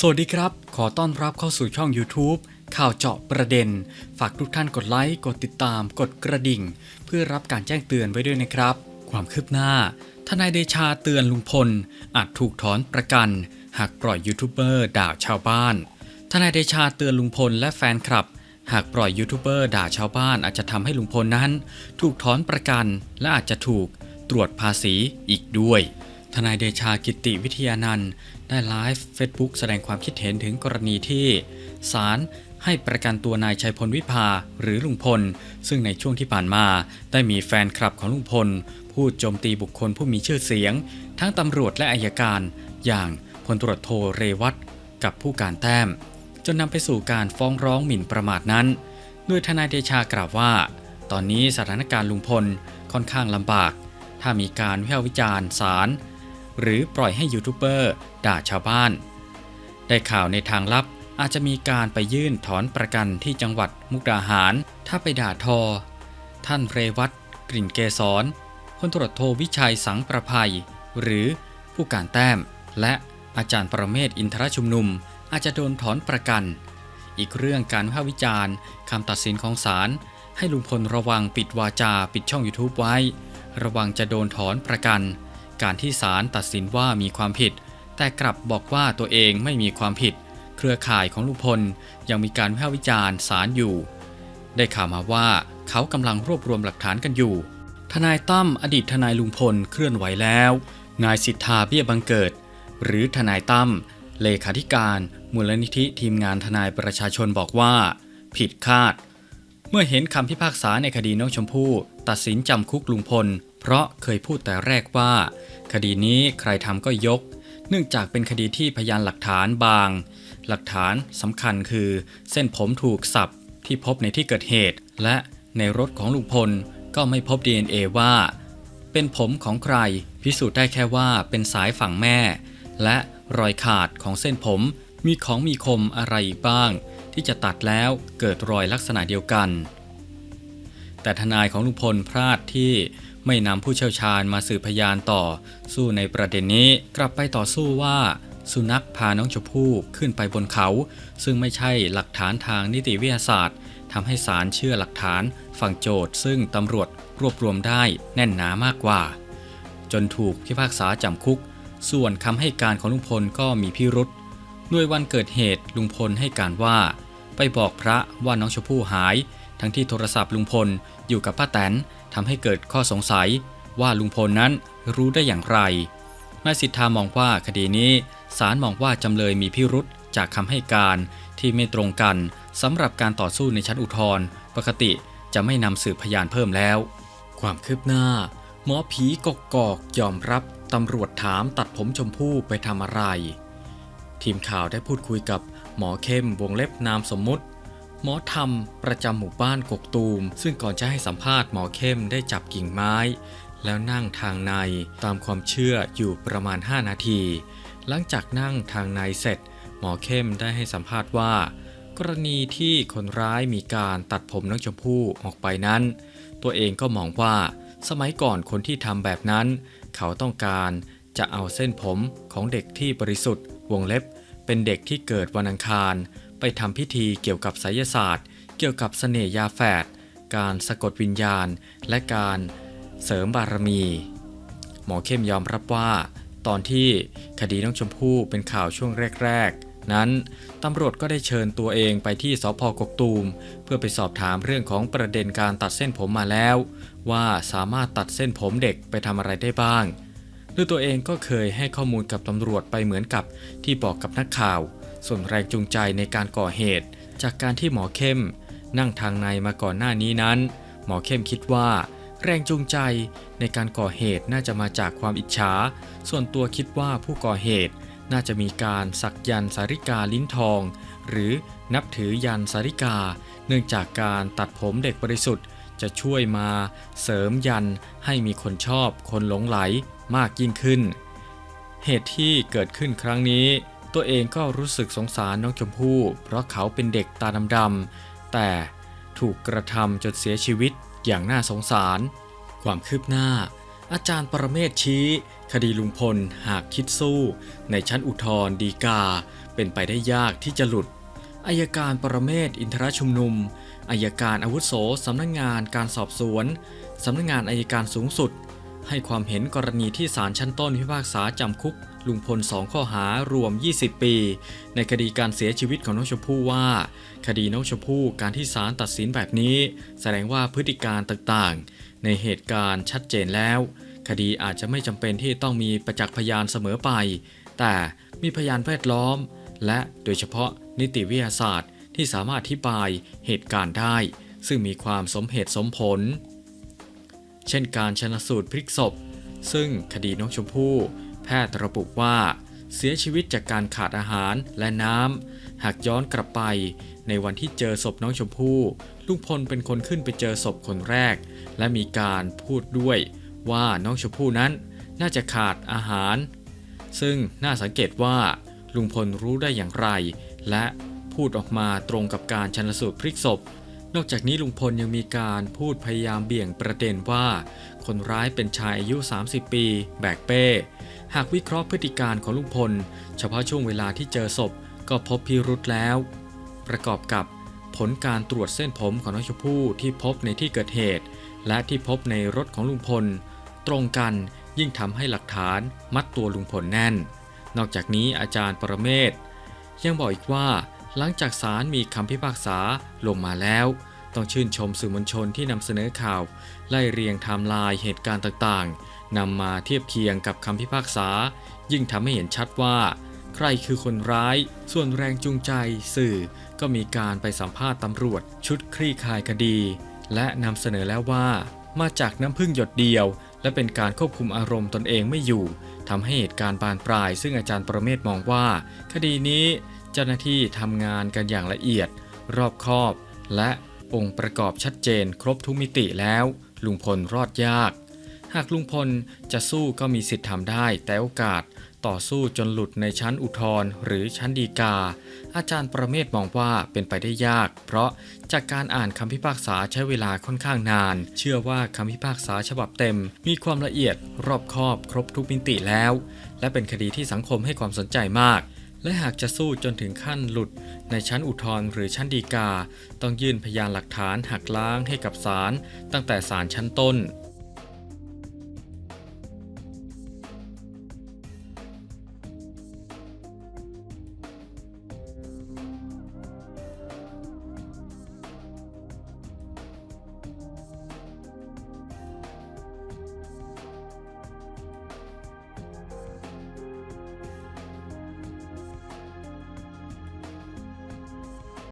สวัสดีครับ ขอต้อนรับเข้าสู่ช่อง YouTube ข่าวเจาะประเด็น ฝากทุกท่านกดไลค์ กดติดตาม กดกระดิ่ง เพื่อรับการแจ้งเตือนไว้ด้วยนะครับ ความคืบหน้า ทนายเดชาเตือนลุงพล อาจถูกถอนประกัน หากปล่อยยูทูบเบอร์ด่าชาวบ้าน ทนายเดชาเตือนลุงพลและแฟนคลับ หากปล่อยยูทูบเบอร์ด่าชาวบ้านอาจจะทำให้ลุงพลนั้น ถูกถอนประกัน และอาจจะถูกตรวจภาษีอีกด้วยทนายเดชากิติวิทยานันท์ ได้ไลฟ์เฟซบุ๊กแสดงความคิดเห็นถึงกรณีที่ศาลให้ประกันตัวนายชัยพลวิภาหรือลุงพล ซึ่งในช่วงที่ผ่านมาได้มีแฟนคลับของลุงพล พูดโจมตีบุคคลผู้มีชื่อเสียง ทั้งตำรวจและอายการ อย่างพลตรวจโทเรวัตกับผู้การแต้ม จนนำไปสู่การฟ้องร้องหมิ่นประมาทนั้นโดยทนายเดชากล่าวว่า ตอนนี้สถานการณ์ลุงพลค่อนข้างลำบาก ถ้ามีการวิพากษ์วิจารณ์ศาล หรือปล่อยให้ยูทูบเบอร์ด่าชาวบ้าน ได้ข่าวในทางลับอาจจะมีการไปยื่นถอนประกันที่จังหวัดมุกดาหาร ถ้าไปด่าทอ ท่านเรวัตกลิ่นเกษรพลตรวจโทวิชัยสังประภัย หรือผู้การแต้ม และอาจารย์ประเมศอินทรชุมนุม อาจจะโดนถอนประกัน อีกเรื่องการวิพากษ์วิจารณ์คำตัดสินของศาลให้ลุงพลระวังปิดวาจาปิดช่อง YouTube ไว้ ระวังจะโดนถอนประกัน การที่ศาลตัดสินว่ามีความผิด แต่กลับบอกว่าตัวเองไม่มีความผิด เครือข่ายของลุงพลยังมีการวิพากษ์วิจารณ์ศาลอยู่ ได้ข่าวมาว่าเขากำลังรวบรวมหลักฐานกันอยู่ ทนายตั้มอดีตทนายลุงพลเคลื่อนไหวแล้ว นายสิทธาเบี้ยบังเกิด หรือทนายตั้มเลขาธิการมูลนิธิทีมงานทนายประชาชนบอกว่า ผิดคาด เมื่อเห็นคำพิพากษาในคดีน้องชมพู่ ตัดสินจำคุกลุงพล ราะเคยพูดแต่แรกว่า คดีนี้ใครทำก็ยก เนื่องจากเป็นคดีที่พยานหลักฐานบาง หลักฐานสำคัญคือ เส้นผมถูกสับที่พบในที่เกิดเหตุ และในรถของลุงพลก็ไม่พบ DNA ว่า เป็นผมของใคร พิสูจน์ได้แค่ว่าเป็นสายฝั่งแม่ และรอยขาดของเส้นผมมีของมีคมอะไรอีกบ้าง ที่จะตัดแล้วเกิดรอยลักษณะเดียวกัน แต่ทนายของลุงพลพลาดที่ ไม่นำผู้เชี่ยวชาญมาสืบพยานต่อ สู้ในประเด็นนี้กลับไปต่อสู้ว่า สุนัขพาน้องชมพู่ขึ้นไปบนเขา ซึ่งไม่ใช่หลักฐานทางนิติวิทยาศาสตร์ทำให้ศาลเชื่อหลักฐานฝั่งโจทย์ ซึ่งตำรวจรวบรวมได้แน่นหนามากกว่า จนถูกพิพากษาจำคุก ส่วนคำให้การของลุงพลก็มีพิรุษด้วยวันเกิดเหตุลุงพลให้การว่า ไปบอกพระว่าน้องชมพู่หาย ทั้งที่โทรศัพท์ลุงพลอยู่กับป้าแตนทำให้เกิดข้อสงสัยว่าลุงพลนั้นรู้ได้อย่างไรนายสิทธามองว่าคดีนี้ศาลมองว่าจำเลยมีพิรุษจากคำให้การที่ไม่ตรงกันสำหรับการต่อสู้ในชั้นอุทธรณ์ปกติจะไม่นำสืบพยานเพิ่มแล้ว ความคืบหน้า หมอผีกกอกยอมรับตำรวจถามตัดผมชมพู่ไปทำอะไร ทีมข่าวได้พูดคุยกับหมอเข้มวงเล็บนามสมมุติ หมอธรรมประจำหมู่บ้านกกตูม ซึ่งก่อนจะให้สัมภาษณ์หมอเข้มได้จับกิ่งไม้ แล้วนั่งทางในตามความเชื่ออยู่ประมาณ 5 นาที หลังจากนั่งทางในเสร็จ หมอเข้มได้ให้สัมภาษณ์ว่า กรณีที่คนร้ายมีการตัดผมน้องชมพู่ออกไปนั้น ตัวเองก็มองว่า สมัยก่อนคนที่ทำแบบนั้น เขาต้องการจะเอาเส้นผมของเด็กที่บริสุทธิ์วงเล็บ เป็นเด็กที่เกิดวันอังคาร ไปทำพิธีเกี่ยวกับไสยศาสตร์ เกี่ยวกับเสน่ยาแฝด การสะกดวิญญาณ และการเสริมบารมี หมอเข้มยอมรับว่า ตอนที่คดีน้องชมพู่เป็นข่าวช่วงแรก ๆ นั้นตำรวจก็ได้เชิญตัวเองไปที่สพกกตูม เพื่อไปสอบถามเรื่องของประเด็นการตัดเส้นผมมาแล้ว ว่าสามารถตัดเส้นผมเด็กไปทำอะไรได้บ้างโดยตัวเองก็เคยให้ข้อมูลกับตำรวจไปเหมือนกับที่บอกกับนักข่าว ส่วนแรงจูงใจในการก่อเหตุ จากการที่หมอเข้ม นั่งทางในมาก่อนหน้านี้นั้น หมอเข้มคิดว่า แรงจูงใจในการก่อเหตุน่าจะมาจากความอิจฉา ส่วนตัวคิดว่าผู้ก่อเหตุน่าจะมีการสักยันสาริกาลิ้นทอง หรือนับถือยันสาริกา เนื่องจากการตัดผมเด็กบริสุทธิ์ จะช่วยมาเสริมยันให้มีคนชอบคนหลงไหลมากยิ่งขึ้น เหตุที่เกิดขึ้นครั้งนี้ ตัวเองก็รู้สึกสงสารน้องชมพู่ เพราะเขาเป็นเด็กตาดำๆแต่ถูกกระทำจนเสียชีวิตอย่างน่าสงสาร ความคืบหน้า อาจารย์ปรเมศชี้ คดีลุงพลหากคิดสู้ ในชั้นอุทธรดีกา เป็นไปได้ยากที่จะหลุดอายการปรเมศอินทรชุมนุมอายการอาวุโสสำนักงานการสอบสวนสำนักงานอายการสูงสุด ให้ความเห็นกรณีที่ศาลชั้นต้นพิพากษาจำคุก ลุงพลสองข้อหารวม 20 ปี ในคดีการเสียชีวิตของน้องชมพู่ว่า คดีน้องชมพู่การที่ศาลตัดสินแบบนี้ แสดงว่าพฤติการต่างๆ ในเหตุการณ์ชัดเจนแล้ว คดีอาจจะไม่จำเป็นที่ต้องมีประจักษ์พยานเสมอไป แต่มีพยานแวดล้อม และโดยเฉพาะนิติวิทยาศาสตร์ ที่สามารถอธิบายเหตุการณ์ได้ ซึ่งมีความสมเหตุสมผล เช่นการชนะสูตรพลิกศพซึ่งคดีน้องชมพู่ พทย์ระบุว่า เสียชีวิตจากการขาดอาหารและน้ำ หากย้อนกลับไป ในวันที่เจอศพน้องชมพู่ลุงพลเป็นคนขึ้นไปเจอศพคนแรก และมีการพูดด้วยว่าน้องชมพู่นั้นน่าจะขาดอาหาร ซึ่งน่าสังเกตว่า ลุงพลรู้ได้อย่างไร และพูดออกมาตรงกับการชันสูตรพลิกศพ นอกจากนี้ลุงพลยังมีการพูดพยายามเบี่ยงประเด็นว่า คนร้ายเป็นชายอายุ 30 ปี แบกเป้ หากวิเคราะห์พฤติการของลุงพล เฉพาะช่วงเวลาที่เจอศพก็พบพิรุธแล้ว ประกอบกับผลการตรวจเส้นผมของน้องชมพู่ที่พบในที่เกิดเหตุ และที่พบในรถของลุงพล ตรงกันยิ่งทำให้หลักฐานมัดตัวลุงพลแน่น นอกจากนี้อาจารย์ปรเมศยังบอกอีกว่า หลังจากศาลมีคำพิพากษาลงมาแล้ว ต้องชื่นชมสื่อมวลชนที่นำเสนอข่าว ไล่เรียงไทม์ไลน์เหตุการณ์ต่างๆนำมาเทียบเคียงกับคำพิพากษา ยิ่งทำให้เห็นชัดว่า ใครคือคนร้าย ส่วนแรงจูงใจสื่อก็มีการไปสัมภาษณ์ตำรวจ ชุดคลี่คลายคดี และนำเสนอแล้วว่า มาจากน้ำพึ่งหยดเดียว และเป็นการควบคุมอารมณ์ตนเองไม่อยู่ทำให้เหตุการณ์บานปลาย ซึ่งอาจารย์ประเมศมองว่า คดีนี้ จ้าหน้าที่ทำงานกันอย่างละเอียด รอบคอบ และองค์ประกอบชัดเจนครบทุกมิติแล้ว ลุงพลรอดยาก หากลุงพลจะสู้ก็มีสิทธิ์ทำได้ แต่โอกาสต่อสู้จนหลุดในชั้นอุทธรณ์หรือชั้นฎีกา อาจารย์ประเมศมองว่าเป็นไปได้ยาก เพราะจากการอ่านคำพิพากษาใช้เวลาค่อนข้างนาน เชื่อว่าคำพิพากษาฉบับเต็ม มีความละเอียดรอบคอบครบทุกมิติแล้ว และเป็นคดีที่สังคมให้ความสนใจมาก และหากจะสู้จนถึงขั้นหลุดในชั้นอุทธรณ์หรือชั้นฎีกา ต้องยื่นพยานหลักฐานหักล้างให้กับศาลตั้งแต่ศาลชั้นต้น